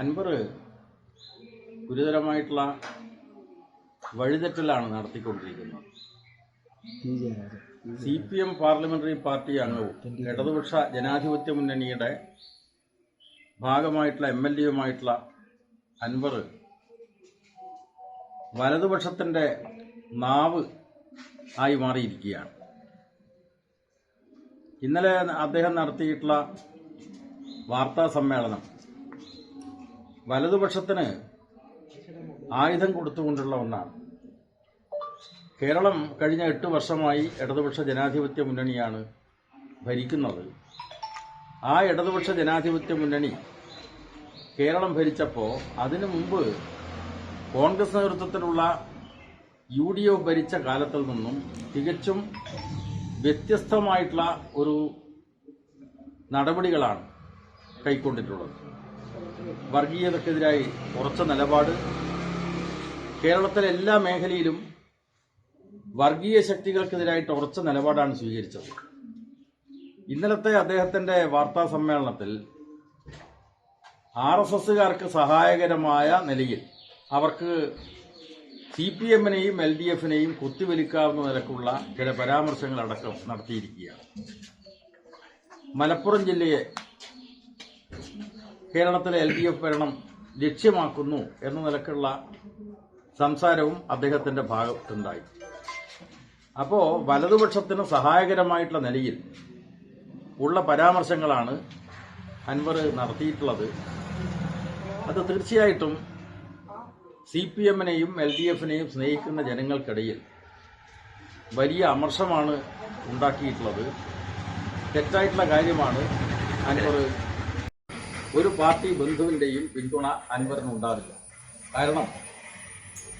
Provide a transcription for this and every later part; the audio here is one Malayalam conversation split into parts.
അൻവർ ഗുരുതരമായിട്ടുള്ള വഴിതെറ്റലാണ് നടത്തിക്കൊണ്ടിരിക്കുന്നത്. C P M parliamentary party അംഗവും ഇടതുപക്ഷ ജനാധിപത്യ മുന്നണിയുടെ ഭാഗമായിട്ടുള്ള എം എൽ എയുമായിട്ടുള്ള അൻവർ വലതുപക്ഷത്തിന്റെ നാവ് ആയി മാറിയിരിക്കുകയാണ്. ഇന്നലെ അദ്ദേഹം നടത്തിയിട്ടുള്ള വാർത്താ സമ്മേളനം വലതുപക്ഷത്തിന് ആയുധം കൊടുത്തുകൊണ്ടുള്ള ഒന്നാണ്. കേരളം കഴിഞ്ഞ എട്ട് വർഷമായി ഇടതുപക്ഷ ജനാധിപത്യ മുന്നണിയാണ് ഭരിക്കുന്നത്. ആ ഇടതുപക്ഷ ജനാധിപത്യ മുന്നണി കേരളം ഭരിച്ചപ്പോൾ അതിനു മുമ്പ് കോൺഗ്രസ് നേതൃത്വത്തിലുള്ള യു ഡി എഫ് ഭരിച്ച കാലത്തിൽ നിന്നും തികച്ചും വ്യത്യസ്തമായിട്ടുള്ള ഒരു നടപടികളാണ് കൈക്കൊണ്ടിട്ടുള്ളത്. വർഗീയതക്കെതിരായി ഉറച്ച നിലപാട്. കേരളത്തിലെ എല്ലാ മേഖലയിലും വർഗീയ ശക്തികൾക്കെതിരായിട്ട് ഉറച്ച നിലപാടാണ് സ്വീകരിച്ചത്. ഇന്നലത്തെ അദ്ദേഹത്തിന്റെ വാർത്താ സമ്മേളനത്തിൽ ആർ എസ് എസുകാർക്ക് സഹായകരമായ നിലയിൽ അവർക്ക് സി പി എമ്മിനെയും എൽ ഡി എഫിനെയും കുത്തിവലിക്കാവുന്ന നിലക്കുള്ള ചില പരാമർശങ്ങളടക്കം നടത്തിയിരിക്കുകയാണ്. മലപ്പുറം ജില്ലയെ കേരളത്തിലെ എൽ ഡി എഫ് ഭരണം ലക്ഷ്യമാക്കുന്നു എന്ന നിലക്കുള്ള സംസാരവും അദ്ദേഹത്തിന്റെ ഭാഗത്തുണ്ടായി. അപ്പോൾ വലതുപക്ഷത്തിന് സഹായകരമായിട്ടുള്ള നിലയിൽ ഉള്ള പരാമർശങ്ങളാണ് അൻവർ നടത്തിയിട്ടുള്ളത്. അത് തീർച്ചയായിട്ടും സി പി എമ്മിനെയും എൽ ഡി എഫിനെയും സ്നേഹിക്കുന്ന ജനങ്ങൾക്കിടയിൽ വലിയ അമർഷമാണ് ഉണ്ടാക്കിയിട്ടുള്ളത്. തെറ്റായിട്ടുള്ള കാര്യമാണ് അൻവർ ഒരു പാർട്ടി ബന്ധുവിന്റെയും പിന്തുണ അൻവറിന് ഉണ്ടാവില്ല. കാരണം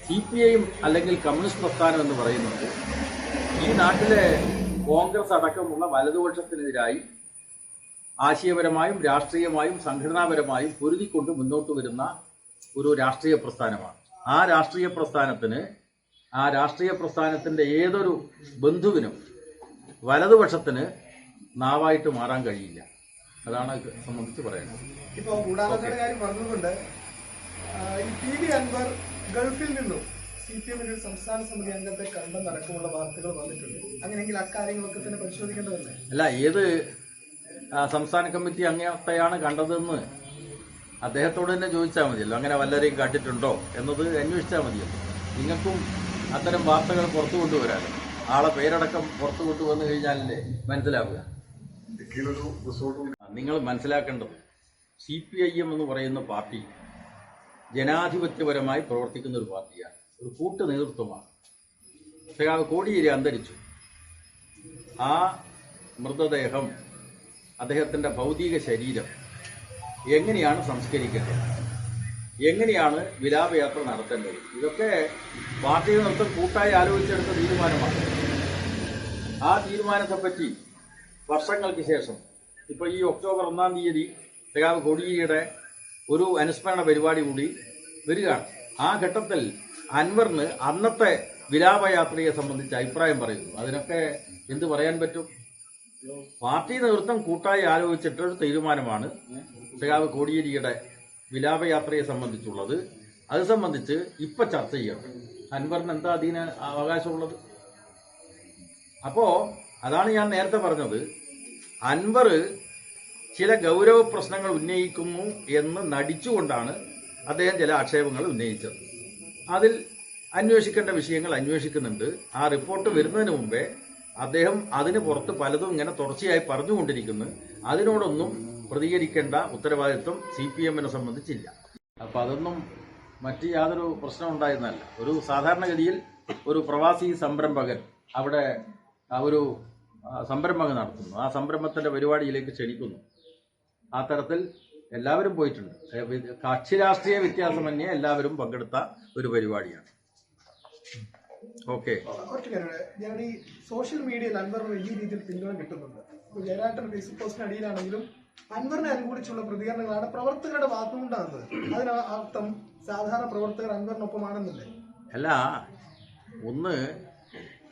സി പി ഐയും അല്ലെങ്കിൽ കമ്മ്യൂണിസ്റ്റ് പ്രസ്ഥാനം എന്ന് പറയുന്നത് ഈ നാട്ടിലെ കോൺഗ്രസ് അടക്കമുള്ള വലതുപക്ഷത്തിനെതിരായി ആശയപരമായും രാഷ്ട്രീയമായും സംഘടനാപരമായും പൊരുതിക്കൊണ്ട് മുന്നോട്ട് വരുന്ന ഒരു രാഷ്ട്രീയ പ്രസ്ഥാനമാണ്. ആ രാഷ്ട്രീയ പ്രസ്ഥാനത്തിന് ആ രാഷ്ട്രീയ പ്രസ്ഥാനത്തിന്റെ ഏതൊരു ബന്ധുവിനും വലതുപക്ഷത്തിന് നാവായിട്ട് മാറാൻ കഴിയില്ല. അതാണ് സംബന്ധിച്ച് പറയുന്നത്. ഇപ്പൊ കൂടാതെ കാര്യം പറഞ്ഞുകൊണ്ട് ഈ പി വി അൻവർ ഗൾഫിൽ നിന്നും സി പി എമ്മിന്റെ ഒരു സംസ്ഥാന സമിതി അംഗത്തെ കണ്ടെന്നടക്കമുള്ള വാർത്തകൾ വന്നിട്ടുണ്ട്. അങ്ങനെയെങ്കിൽ അക്കാര്യങ്ങളൊക്കെ തന്നെ പരിശോധിക്കേണ്ടതല്ലേ അല്ല ഏത് സംസ്ഥാന കമ്മിറ്റി അംഗത്തെയാണ് കണ്ടതെന്ന് അദ്ദേഹത്തോട് തന്നെ ചോദിച്ചാൽ മതിയല്ലോ. അങ്ങനെ വല്ലരെയും കണ്ടിട്ടുണ്ടോ എന്നത് അന്വേഷിച്ചാൽ മതിയല്ലോ. നിങ്ങൾക്കും അത്തരം വാർത്തകൾ പുറത്തു കൊണ്ടുവരാൻ ആളെ പേരടക്കം പുറത്തു കൊണ്ടുവന്നു കഴിഞ്ഞാലല്ലേ മനസ്സിലാവുക. നിങ്ങൾ മനസ്സിലാക്കേണ്ടത് സി പി ഐ എം എന്ന് പറയുന്ന പാർട്ടി ജനാധിപത്യപരമായി പ്രവർത്തിക്കുന്ന ഒരു പാർട്ടിയാണ്. ഒരു കൂട്ട് നേതൃത്വമാണ്. സഖാവ് കോടിയേരി അന്തരിച്ചു. ആ മൃതദേഹം അദ്ദേഹത്തിന്റെ ഭൗതിക ശരീരം എങ്ങനെയാണ് സംസ്കരിക്കേണ്ടത്? എങ്ങനെയാണ് വിലാപയാത്ര നടത്തേണ്ടത്? ഇതൊക്കെ പാർട്ടി നേതൃത്വം കൂട്ടായി ആലോചിച്ചെടുത്ത തീരുമാനമാണ്. ആ തീരുമാനത്തെപ്പറ്റി വർഷങ്ങൾക്ക് ശേഷം ഇപ്പോൾ ഈ ഒക്ടോബർ ഒന്നാം തീയതി സഖാവ് കോടിയേരിയുടെ ഒരു അനുസ്മരണ പരിപാടി കൂടി വരികയാണ്. ആ ഘട്ടത്തിൽ അൻവറിന് അന്നത്തെ വിലാപയാത്രയെ സംബന്ധിച്ച് അഭിപ്രായം പറയുന്നു. അതിനൊക്കെ എന്ത് പറയാൻ പറ്റും? പാർട്ടി നേതൃത്വം കൂട്ടായി ആലോചിച്ചിട്ടൊരു തീരുമാനമാണ് സഖാവ് കോടിയേരിയുടെ വിലാപയാത്രയെ സംബന്ധിച്ചുള്ളത്. അത് സംബന്ധിച്ച് ഇപ്പൊ ചർച്ച ചെയ്യണം. അൻവറിന് എന്താ അതിന് അവകാശമുള്ളത്? അപ്പോ അതാണ് ഞാൻ നേരത്തെ പറഞ്ഞത്. അൻവർ ചില ഗൗരവ പ്രശ്നങ്ങൾ ഉന്നയിക്കുന്നു എന്ന് നടിച്ചുകൊണ്ടാണ് അദ്ദേഹം ചില ആക്ഷേപങ്ങൾ ഉന്നയിച്ചത്. അതിൽ അന്വേഷിക്കേണ്ട വിഷയങ്ങൾ അന്വേഷിക്കുന്നുണ്ട്. ആ റിപ്പോർട്ട് വരുന്നതിന് മുമ്പേ അദ്ദേഹം അതിന് പുറത്ത് പലതും ഇങ്ങനെ തുടർച്ചയായി പറഞ്ഞുകൊണ്ടിരിക്കുന്നു. അതിനോടൊന്നും പ്രതികരിക്കേണ്ട ഉത്തരവാദിത്വം സി പി എമ്മിനെ സംബന്ധിച്ചില്ല. അപ്പൊ അതൊന്നും മറ്റ് യാതൊരു പ്രശ്നം ഉണ്ടായിരുന്നല്ല ഒരു സാധാരണഗതിയിൽ ഒരു പ്രവാസി സംരംഭകൻ അവിടെ ആ ഒരു ആ, സംരംഭം നടത്തുന്നു. ആ സംരംഭത്തിന്റെ പരിപാടിയിലേക്ക് ക്ഷണിക്കുന്നു. ആ തരത്തിൽ എല്ലാവരും പോയിട്ടുണ്ട്. കക്ഷി രാഷ്ട്രീയ വ്യത്യാസമന്യേ എല്ലാവരും പങ്കെടുത്ത ഒരു പരിപാടിയാണ്. ഓക്കെ. ഞാൻ ഈ സോഷ്യൽ മീഡിയയിൽ അൻവറിന് വലിയ രീതിയിൽ പിന്തുണ കിട്ടുന്നുണ്ട്. ജയരാട്ടൻ ഫേസ്ബുക്ക് പോസ്റ്റിന് അടിയിലാണെങ്കിലും അൻവറിനെ അനുകൂലിച്ചുള്ള പ്രതികരണങ്ങളാണ് പ്രവർത്തകരുടെ ഭാഗത്തുനിന്നുണ്ടാകുന്നത് അതിന് അർത്ഥം സാധാരണ പ്രവർത്തകർ അൻവറിനൊപ്പമാണെന്നില്ലേ? അല്ല ഒന്ന്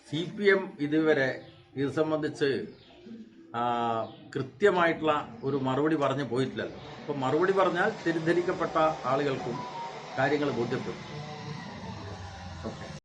സി പി എം ഇതുവരെ ഇത് സംബന്ധിച്ച് കൃത്യമായിട്ടുള്ള ഒരു മറുപടി പറഞ്ഞു പോയിട്ടില്ലല്ലോ. അപ്പോൾ മറുപടി പറഞ്ഞാൽ തെറ്റിദ്ധരിക്കപ്പെട്ട ആളുകൾക്കും കാര്യങ്ങൾ ബോധ്യപ്പെടും.